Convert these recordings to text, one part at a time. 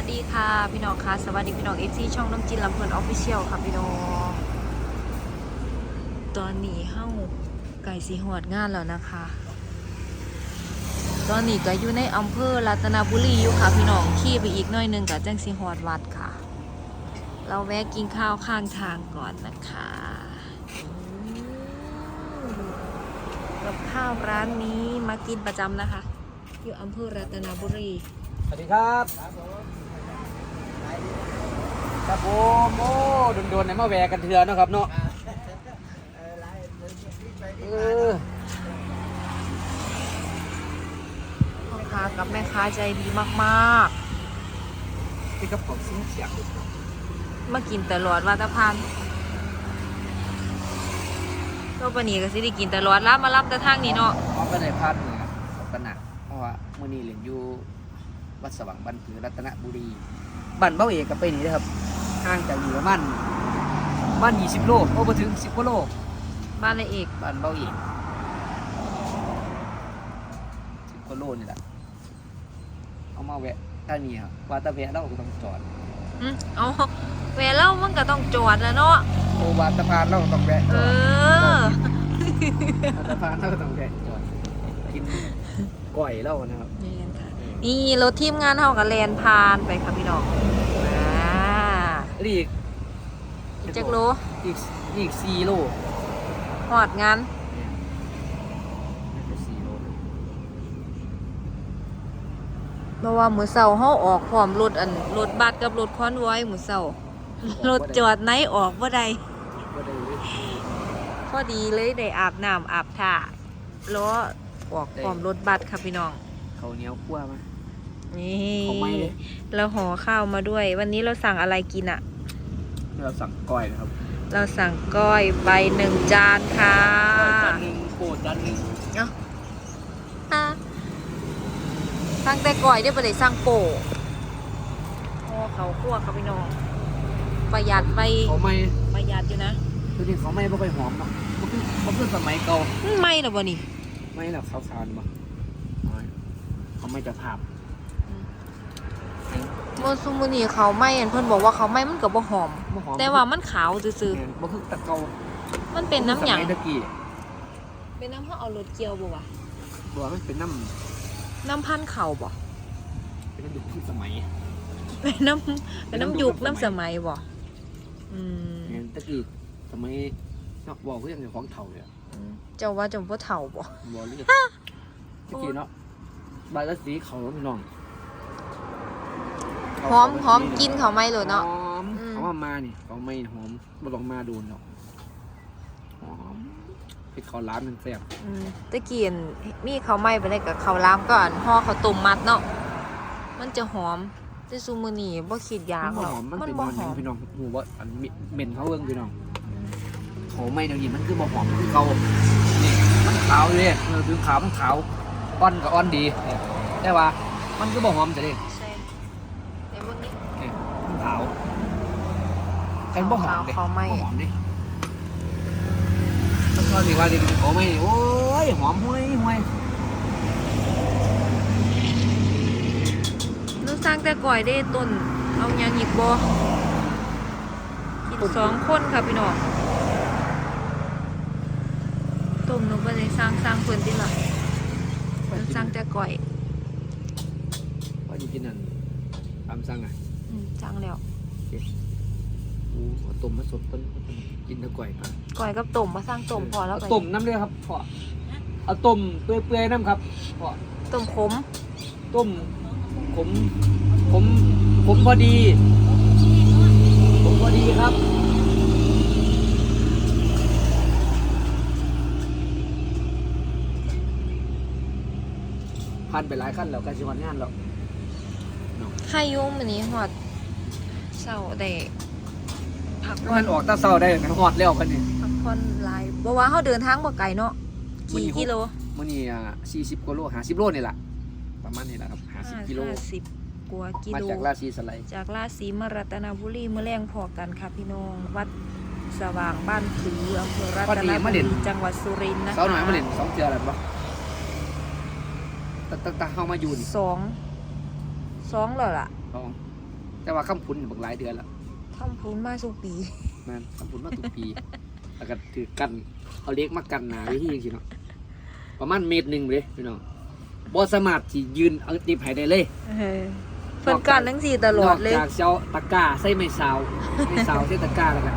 วัสดีค่ะ พี่น้องค่ะ สวัสดีพี่น้องเอซีช่องน้ำจินลำเพลินออฟฟิเชียลค่ะพี่น้อง ตอนนี้เฮ้าไก่สีหอดงานแล้วนะคะ ตอนนี้ก็อยู่ในอำเภอรัตนบุรีอยู่ค่ะพี่น้องขี่ไปอีกหน้อยนึงกับจังสีหอดวัดค่ะ เราแวะกินข้าวข้างทางก่อนนะคะกับข้าวร้านนี้มากินประจำนะคะ อยู่อำเภอรัตนบุรี สวัสดีครับ ครับผมโอ้โดนๆไหนมาแหวกกันเถื่อนเนาะครับเนาะเออพ่อค้ากับแม่ค้าใจดีมากที่กระป๋องซิ้งเสียงๆ มากินตลอดวัตพันก็ปานนีก็สิได้กินตลอดรับมารับแต่ทางนี้เนาะพร้อมกันในพาดเหนือตระหนักเพราะว่ามื่อนี้เรียนอยู่วัดสว่างบันผือรัตนบุรี บ้านเบ้าเอกกับไปนี่นะครับห่างจากอยู่ประมาณบ้าน20โลโอ้มาถึง 10กว่าโลบ้านนายเอกบ้านเบ้าเอก10กว่าโลนี่แหละเอามาแวะท่านี้ครับว่าแตะแวะเราก็ต้องจอดอืมเอาแวะเล่ามันก็ต้องจอดแล้วเนาะโอวาตะพานเราก็ต้องแวะเอจอดอ วาตะพานเราก็ต้องแวะจอดกินก่อยเรานะครับ นี่กันค่ะนี่รถทีมงานเฮากับแลนพานไปค่ะพี่น้อง มาอีกอีกจักโลอีกอีกสี่โลหอดงานเนี่ยน่าจะสี่โลเลยเพราะว่ามื้อเช้าเฮาออกพร้อมรถอันรถบัสกับรถคอนไว้มื้อเช้ารถจอดไหนออกบ่ได้บ่ได้เลยพอดีเลยได้อาบน้ำอาบท่าล้อออกพร้อมรถบัสค่ะพี่น้อง เขาวเหนียวคั่วมา นี่ของไม่เลย เราห่อข้าวมาด้วย วันนี้เราสั่งอะไรกินอะเราสั่งก้อยนะครับเราสั่งก้อยไปหนึ่งจานค่ะก้อยจานหนึ่งโคจานหนึ่งอะสั่งแต่ก้อยได้ไปเลยสั่งโป่ห่อเขาคั่วค่ะพี่น้อง ประหยัดไปเขาไม่ประหยัดอยู่นะตัวนี้เขาไม่ไม่ค่อยหอมเนาะมันคือมันคือสมัยเก่าอืมไม่หรอบ่นี่ไม่หรอกขาวขาวๆบ่ไม่เขาไม่จะภาพ โมซูมูนี่เขาไม่เห็นเพิ่นบอกว่าเขาไม่มันก็บ่หอม บ่หอมแต่ว่ามันขาวซื่อเนี่ยบ่คือตะเก่าๆมันเป็นน้ำหยังสมัยตะกี้เป็นน้ำเขาเอารถเกียวบ่วะบัวมันเป็นน้น้ำพันธุ์เขาบ่ำเป็นน้ำดุที่สมัยเป็นน้ำเป็นน้ำยุคน้ำสมัยบ่อืมเนี่ยตะกี้สมัยเนาะบอกเรื่องของเถ่าเนี่ยเจ้าว่าจมพ่อเฒ่าบ่บอกเรื่องตะกี้เนาะบายละสีเขาพี่น้อง หอมหอมกินเขาไหมเลยเนาะหอมอืมเขาว่ามานี่เขาไม่หอมบ่ลองมาดูเนาะหอมพริกเขาวร้านมันแซ่บอืมตะกี้อันมีเขาวไหม้ไปได้กับข้าวหลามก็อันห่อข้าวต้มมัดเนาะมันจะหอมแต่ซูมือนี่บ่คิดอยากมันหรอกหอมมันมันเป็นบ่มันหอมพี่น้องหูว่าอันมิเหม็นเขาเอื้องพี่น้องเขาไม่เดี๋ยวนี้มันคือบ่หอมคือเขานี่มันขาวเลยเออถึงขาวมันขาวอ่อนกับอ่อนดีเนี่ยแต่ว่ามันคือบ่หอมจะดิ ใช่แต่เบิ่งนี่ เนี่ยมันขาวกั นบ่หอมเลยเขาไม่หอมดิก็สิว่าดิเขาไม่โอ้ยหอมห้วยห้วยนูสร้างแต่ก่อยได้ต้นเอาหยังอีกบ่กินสองคนค่ะพี่น้องต้มนูบ่ได้สร้างสร้างเพิ่อนติล่ะนูสร้างแต่ก่อยว่าอยู่กินนั่นตามสั่งอะอืมจังแล้ว อู้เอาต้มมาสดต้นกินตะก่อยมาก่อยกับต้มมาสร้างต้มพอแล้วเอาไปต้มน้ำเลยครับพ่อเอาต้มเปื่อยๆน้ำครับพ่อต้มขมต้มผมผมผมพอดีผมพอดีครับพันไปหลายขั้นแล้วการชิวันงานแล้ว ให้อยุ่มอันนี้หอดเศร้าได้ พักถ้าผ่อมันนออกตาเศร้าได้กันหอดแล้วกันนี่พักผ่อนหลายบ่ว่าเขาเดินทางบ่ไกลเนาะมื้อกี่นี้กิโลมื่อนี้อะสี่สิบกิโลห้าสิบโลนี่แหละประมาณนี้แหละครับห้าสิบกิโลห้าสิบกว่ากิมาโล จากราชีสไลด์จากราชสีมารัตนบุรีเมื่อแรงพอกันค่ะพี่น้อง วัดสว่างบ้านผืออำเภอรัตนบุรีจังหวัดสุรินทร์นะคะเสาหน่อยมาเล่นสองเทือแล้วปะตะตะตะเข้ามาอยู่นี่สองสองแล้วล่ะสองแต่ว่าคำพุนนี่บักหลายเดือนแล้ว ทำพูนมาสุปีแม่นคำพุนมาทุกปี แล้วก็ถือกันเอาเล็กมากันหนาไว้ที่ยังสิเนาะประมาณเมตรหนึ่งเลยพี่น้องบ่สามารถที่ยืนเอาติบให้ได้เลยเพิ่นกันทั้งสี่ตลอดเลยนกจากเจ้าตะกร้าใส่ไม้ซาวไม้ซาวใส่ตะกร้าแล้วก็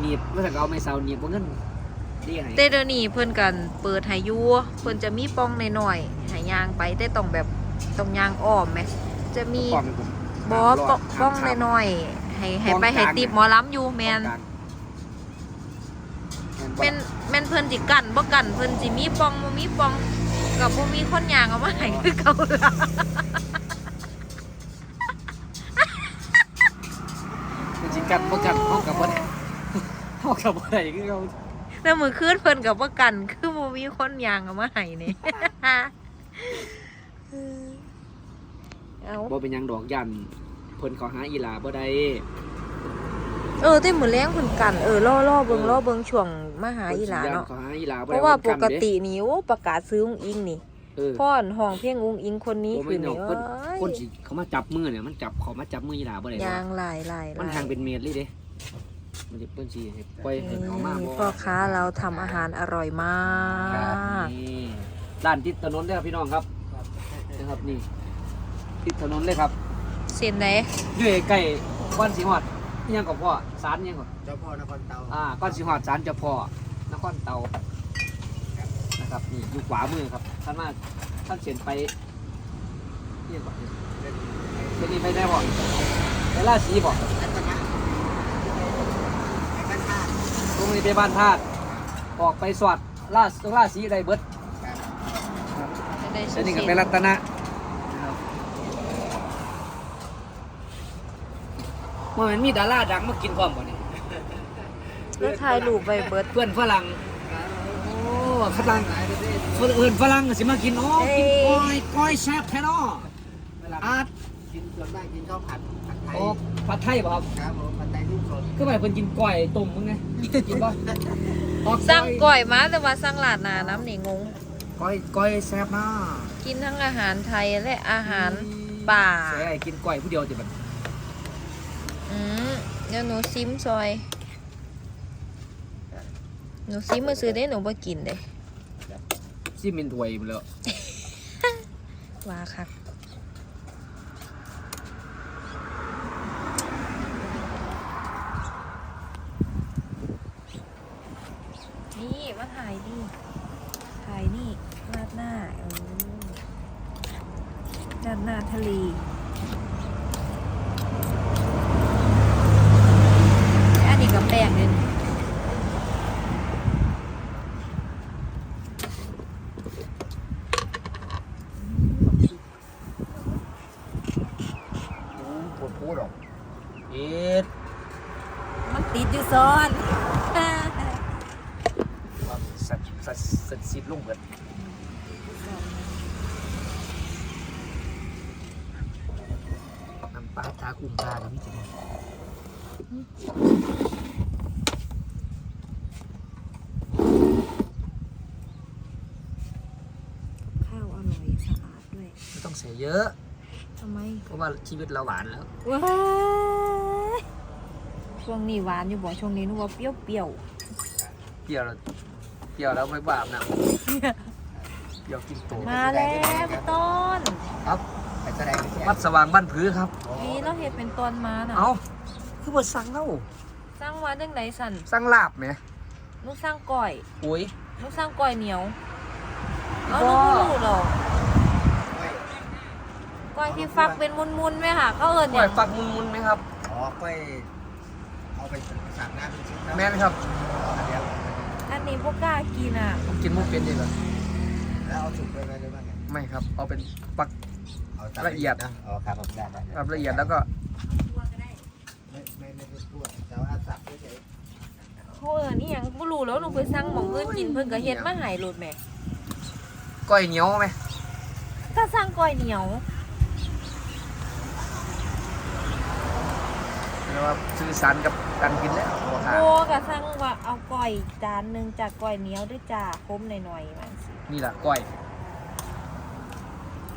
หนีบว่าถ้าเอาไม้ซาวหนีบบ่เงินดีให้แต่เดี๋ยวนี้เพิ่นกันเปิดให้อยู่เพิ่นจะมีป้องหน่อยๆให้ย่างไปแต่ต้องแบบต้องย่างอ้อมไหมจะมีป้องเป็นคนบอป้องป้องหน่อยๆ ให้ให้ไปให้ติบหมอล้ำอยู่แมนแม่แม่นแม่นเพิ่นสิกันบ่กันเพิ่นสิมีป้องบ่มีป้องกับบ่มีคนย่างเอามาให้คือเก่าล่ะมันสิกันบ่กันเฮากับบ่ได้เฮากับบ่ได้คือเขาแล้วมื้อคืนเพิ่นก็บ่กัน คือบ่มีคนย่างเอามาให้นี่เอาบ่เป็นหยังดอกยัน เพิ่นเขาหาอีหลาบ่ได้เออแต่มื้อแรงเพิ่นกันเออรอรอเบิ่งรอเบิ่งช่วงมาหาอีหลาเนาะเขาหาอีหลาบ่เพได้ราะว่าปเพิ่นกนเด้ตินี่โอ้ประกาศซื้ออุ้งอิงนี่เออพ่อนห้องเพลงอุ้งอิงคนนี้บ่คืแม่อนดอนี่กเอ้เพิ่นยคนสิเขามาจับมือเนี่ยมันจับเขามาจับมืออีหลาบ่ได้ยางหลายหลายหมันลายทางเป็นเมตรเลยเด้มันสิเพิ่นสิให้ปล่อยให้เขามาบ่ พ่อค้าเราทำอาหารอร่อยมาครับกนี่ด้านทิศถนนเลยครับพี่น้องครับนะครับนี่ทิศถนนเลยครับ เส้นไหนอยู่ใกล้ก้อนสิฮอดอิหยังกับพ่อศาลอิหยังก่อนเจ้าพ่อนครเตาอ่าก้อนสิฮอดศาลเจ้าพ่อนครเตานะครับนี่อยู่ขวามือครับท่านมาท่านเขียนไปนี่ก่อนเป็นนี่ไปได้บ่ไปล่าสีบ่รัตนะไอ้บ้านท่าตรงนี้ไปบ้านธาตุออกไปสวัสดล่าตรงล่าสีได้เบิดได้เดี๋สุยดวนี้ก็เส้นเป็นรัตนะ เมื่อมันมีดาราดังมากินพร้อมบ่นี่แล้วถ่ายรูปไปเบิด เพื่อนฝรั่งโอ้ฝรั่งเพื่อนฝรั่งก็สิมากินโอ้กินก้อยก้อยแซ่บแท้เนาะเวลาอาร์ตกินส่วนมากกินข้าวผัดผัดไทยโอ้ผัดไทยบ่ครับครับผมผัดไทยที่สดก็ไปเพิ่นกินก้อยต้มมึงไงกินบ่ออกสั่งก่อยมาแต่ว่าสั่งลาดหนาน้ำนี่งงก้อยก้อยแซ่บมากกินทั้งอาหารไทยและอาหารป่าแซ่บกินก้อยผู้เดียวจิบัด อืมเดี๋ยวหนูซิมซอย หนูซิมมาซื้อได้หนูบ่กินเด้ซิมินถวยหมดแล้วว่าคักนี่มาถ่ายดิถ่ายนี่ราดหน้าเออราดหน้าทะเลอันนี้กับแป้งเลยนี่ ปวดพูดหรอก เอ็ด มันติดอยู่ซ้อน สัตว์สัตว์สัตว์สิบลุงเบิด น้ำปลาทากุ้งปลาแล้วนี่จะข้าวอร่อยสะอาดด้วยไม่ต้องใส่เยอะ ทำไมเพราะว่าชีวิตเราหวานแล้ว ว้ายช่วงนี้หวานอยู่บ่ช่วงนี้นึกว่าเปรี้ยวเปรี้ยวเปรี้ยวแล้วเปรี้ยวแล้วไม่บาปนะเปรี้ยวกินโตๆมาแล้วพี่ต้น ครับไปแสดงที่วัดสว่างบ้านผือครับนี่ เราเห็นเป็นตอนมาน่ะเอาคือบ่สั่งแล้วสร้างวัดจังไดสันสั่งลาบไหมนุกสร้างก่อยอุ้ยนุกสร้างก่อยเหนียวเอาบ่นุกรู้หรอกก่อยที่ฟักเป็นมุนๆไหมค่ะเขาเอิญปล่เนี่อยยฝักมุนๆไหมครับ อ๋อค่อยเอาไปสั่งน้ำเป็นชิ้นแม่นครับเดียวอันนี้พวกกล้ากินอะผมกินมุกเป็นดีกว่าแล้วเอาสุกไปไหมหรือว่าไงไม่ครับ เอาเป็นปักเอาตามละเอียดนะอ๋อครับผมได้ได้แบบละเอียดแล้วก็ไม่ไม่ไม่ได้พูดแต่ว่าสับเฉยเขาเอิญนี่ยังบ่รู้แล้วหนูไปสั่งหมองเพื่อนกินเพิ่นก็เฮ็ดมาใหายโลดแหม่ก้อยเหนียวไหมถ้าสั่งก่อยเหนียวแล้วว่าสื่อสารกับการกินแล้วราคาโอ้ก็สั่งว่าเอาก่อยจานหนึงจากก่อยเหนียวด้วยจ้าคมหน่อยๆมันสินี่แหละก้อย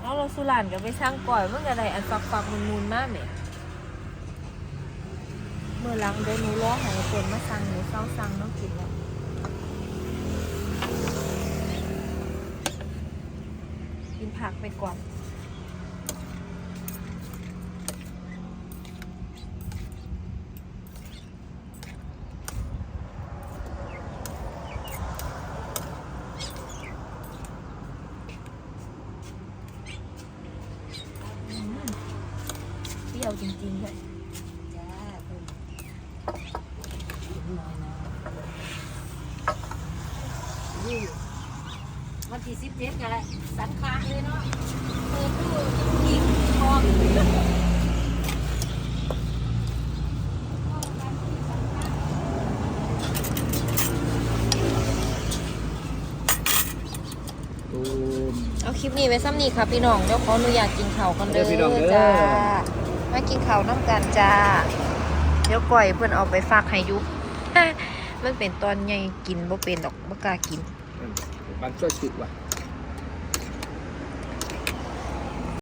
เราสุรานก็ไปสร้างก่อยเมันก็ไรอันฟักฟักมันมุนมากเนี่ยเมื่อหลังเดี๋ยวหนูร้องหายคนมาสั่งหนูเศร้าสั่งน้องกินแล้วกินผักไปก่อน ที่สิบเจ็ดกันแหละสังขารเลยเนาะเปิดตู้กินพร้อมตูมเอาคลิปนี้ไว้ซ้ำนี่ค่ะพี่น้องเดี๋ยวขออนุญาตกินข้าวกันเด้เดี๋ยวพี่น้องเด้อ จ้ามากินข้าวน้ำกันจ้าเดี๋ยวก่อยเพื่อนเอาไปฝากให้อยุมันเป็นตอนใหญ่กินบ่เป็นดอกบ่กล้ากิน บางช่วยสุดว่ะ